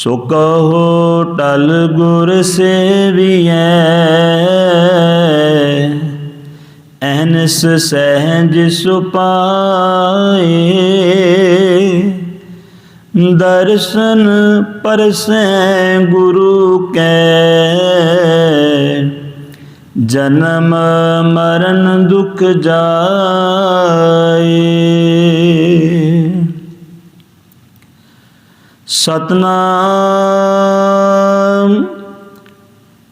ਸੋ ਕਹੋ, ਟਲ ਗੁਰ ਸੇਵੀਐ। ਐਨਸ ਸਹਿਜ ਸੁਪਾਏ। ਦਰਸ਼ਨ ਪਰਸੈ ਗੁਰੂ ਕੈ। ਜਨਮ ਮਰਨ ਦੁਖ ਜਾਏ। ਸਤਨਾਮ।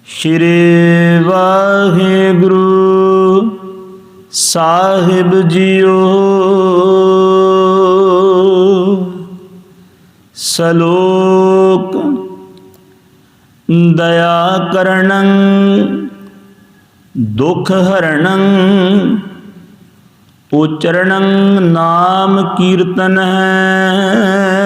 ਸ਼੍ਰੀ ਵਾਹਿਗੁਰੂ ਸਾਹਿਬ ਜੀਓ। ਸਲੋਕ ਦਇਆ ਕਰਣੰ ਦੁਖ ਹਰਣੰ ਉਚਰਣੰ ਨਾਮ ਕੀਰਤਨ ਹੈ।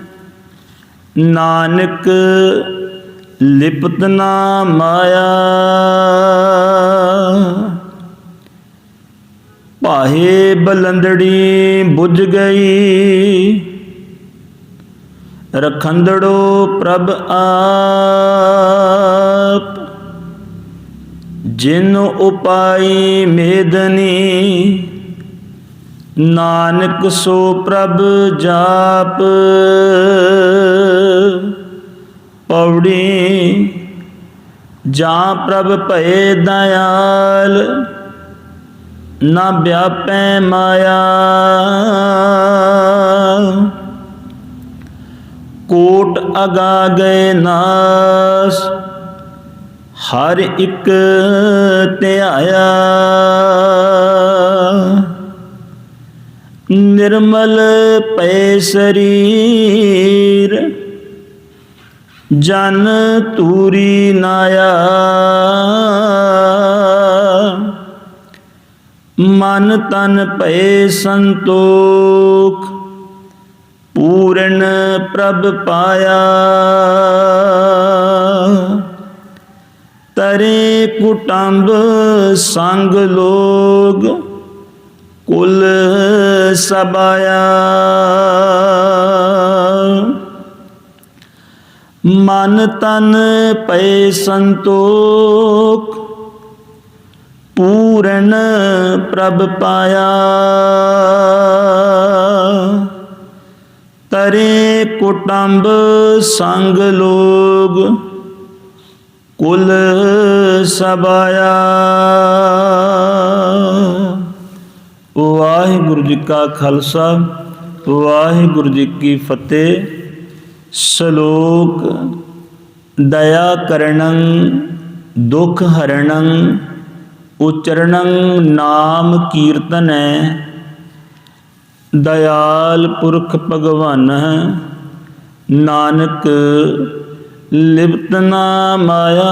ਨਾਨਕ ਲਿਪਤ ਨਾ ਮਾਇਆ। ਪਾਹੇ ਬਲੰਦੜੀ ਬੁਝ ਗਈ ਰਖੰਦੜੋ ਪ੍ਰਭ ਆਪ। ਜਿਨ ਉਪਾਈ ਮੇਦਨੀ ਨਾਨਕ ਸੋ ਪ੍ਰਭ ਜਾਪ। ਪੌੜੀ ਜਾਂ ਪ੍ਰਭ ਭਏ ਦਇਆਲ, ਨਾ ਵਿਆਪੈ ਮਾਇਆ। ਕੋਟ ਅਗਾ ਗਏ ਨਾਸ, ਹਰ ਇੱਕ ਧਿਆਇਆ। ਨਿਰਮਲ ਪੈ ਸਰੀਰ, ਜਨ ਤੂਰੀ ਨਾਇਆ ਮਨ ਤਨ ਭਏ ਸੰਤੋਖ, ਪੂਰਨ ਪ੍ਰਭ ਪਾਇਆ। ਤਰੇ ਕੁਟੰਬ ਸੰਗ ਲੋਗ ਕੁਲ ਸਬਾਇਆ ਮਨ ਤਨ ਪਏ ਸੰਤੋਖ, ਪੂਰਨ ਪ੍ਰਭ ਪਾਇਆ। ਤਰੇ ਕੁਟੰਬ ਸੰਗ ਲੋਗ, ਕੁਲ ਸਬਾਇਆ ਜੀ ਕਾ ਖਾਲਸਾ, ਵਾਹਿਗੁਰੂ ਜੀ ਕੀ ਫਤਿਹ। ਸ਼ਲੋਕ, ਦਇਆ ਕਰਣੰ ਦੁਖ ਹਰਣੰ ਉਚਰਣੰ ਨਾਮ ਕੀਰਤਨੈ। ਦਇਆਲ ਪੁਰਖ ਭਗਵਾਨ, ਨਾਨਕ ਲਿਪਤਨਾ ਮਾਇਆ।